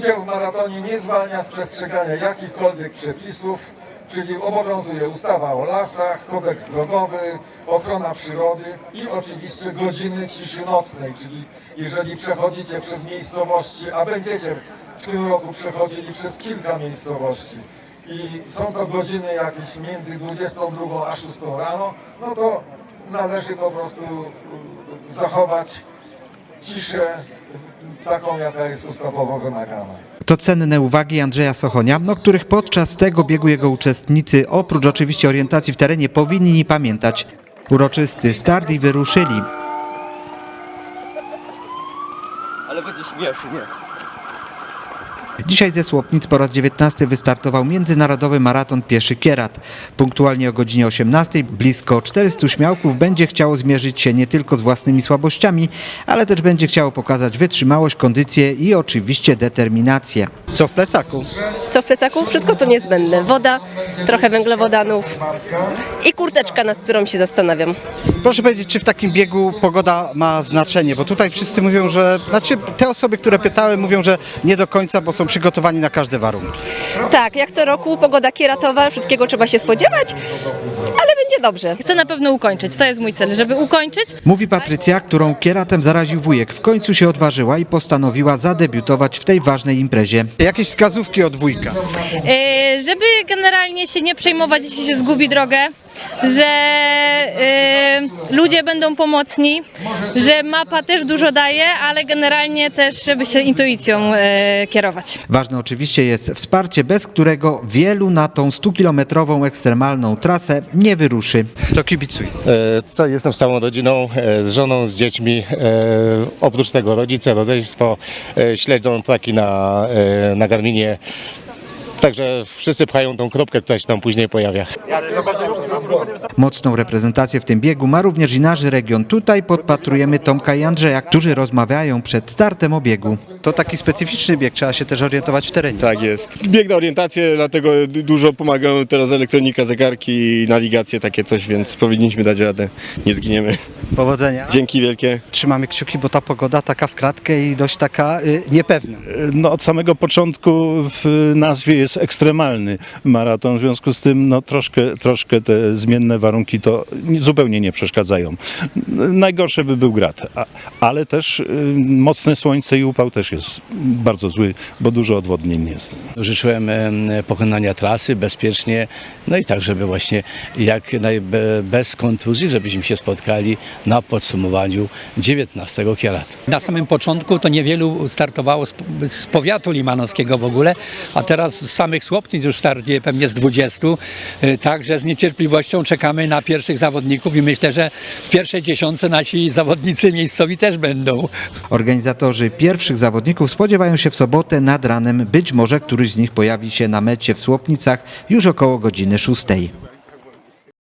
Udział w maratonie nie zwalnia z przestrzegania jakichkolwiek przepisów, czyli obowiązuje ustawa o lasach, kodeks drogowy, ochrona przyrody i oczywiście godziny ciszy nocnej, czyli jeżeli przechodzicie przez miejscowości, a będziecie w tym roku przechodzili przez kilka miejscowości i są to godziny jakieś między 22 a 6 rano, no to należy po prostu zachować ciszę taką, jaka jest ustawowo wymagana. To cenne uwagi Andrzeja Sochonia, o których podczas tego biegu jego uczestnicy, oprócz oczywiście orientacji w terenie, powinni pamiętać. Uroczysty start i wyruszyli. Ale będzie śmiesznie. Dzisiaj ze Słopnic po raz 19 wystartował Międzynarodowy Maraton Pieszy Kierat. Punktualnie o godzinie 18 blisko 400 śmiałków będzie chciało zmierzyć się nie tylko z własnymi słabościami, ale też będzie chciało pokazać wytrzymałość, kondycję i oczywiście determinację. Co w plecaku? Co w plecaku? Wszystko co niezbędne. Woda, trochę węglowodanów i kurteczka, nad którą się zastanawiam. Proszę powiedzieć, czy w takim biegu pogoda ma znaczenie? Bo tutaj wszyscy mówią, że, znaczy te osoby, które pytały, mówią, że nie do końca, bo są przygotowani na każde warunki. Tak, jak co roku pogoda kieratowa, wszystkiego trzeba się spodziewać, ale będzie dobrze. Chcę na pewno ukończyć. To jest mój cel, żeby ukończyć. Mówi Patrycja, którą kieratem zaraził wujek. W końcu się odważyła i postanowiła zadebiutować w tej ważnej imprezie. Jakieś wskazówki od wujka? E, żeby generalnie się nie przejmować, jeśli się zgubi drogę, że e, ludzie będą pomocni, że mapa też dużo daje, ale generalnie też, żeby się intuicją e, kierować. Ważne oczywiście jest wsparcie, bez którego wielu na tą 100-kilometrową ekstremalną trasę nie wyruszy. To kibicuj. E, co, Jestem z całą rodziną, e, z żoną, z dziećmi. E, Oprócz tego rodzice, rodzeństwo e, śledzą traki na, e, na Garminie. Także wszyscy pchają tą kropkę, która się tam później pojawia. Mocną reprezentację w tym biegu ma również i nasz region. Tutaj podpatrujemy Tomka i Andrzeja, którzy rozmawiają przed startem o biegu. To taki specyficzny bieg, trzeba się też orientować w terenie. Tak jest. Bieg na orientację, dlatego du- dużo pomagają teraz elektronika, zegarki i nawigacje, takie coś, więc powinniśmy dać radę. Nie zginiemy. Powodzenia. Dzięki wielkie. Trzymamy kciuki, bo ta pogoda taka w kratkę i dość taka y, niepewna. No, od samego początku w nazwie jest ekstremalny maraton, w związku z tym no, troszkę, troszkę te zmienne warunki to nie- zupełnie nie przeszkadzają. Najgorsze by był grat, a, ale też y, mocne słońce i upał też jest bardzo zły, bo dużo odwodnień jest. Życzyłem em, pokonania trasy bezpiecznie, no i tak, żeby właśnie jak naj, be- bez kontuzji, żebyśmy się spotkali na podsumowaniu 19 kieratu. Na samym początku to niewielu startowało z, z powiatu limanowskiego w ogóle, a teraz z samych Słopnic już startuje pewnie z 20. Y, Także z niecierpliwością czekamy na pierwszych zawodników i myślę, że w pierwszej dziesiątce nasi zawodnicy miejscowi też będą. Organizatorzy pierwszych zawodników spodziewają się w sobotę nad ranem. Być może któryś z nich pojawi się na mecie w Słopnicach już około godziny 6.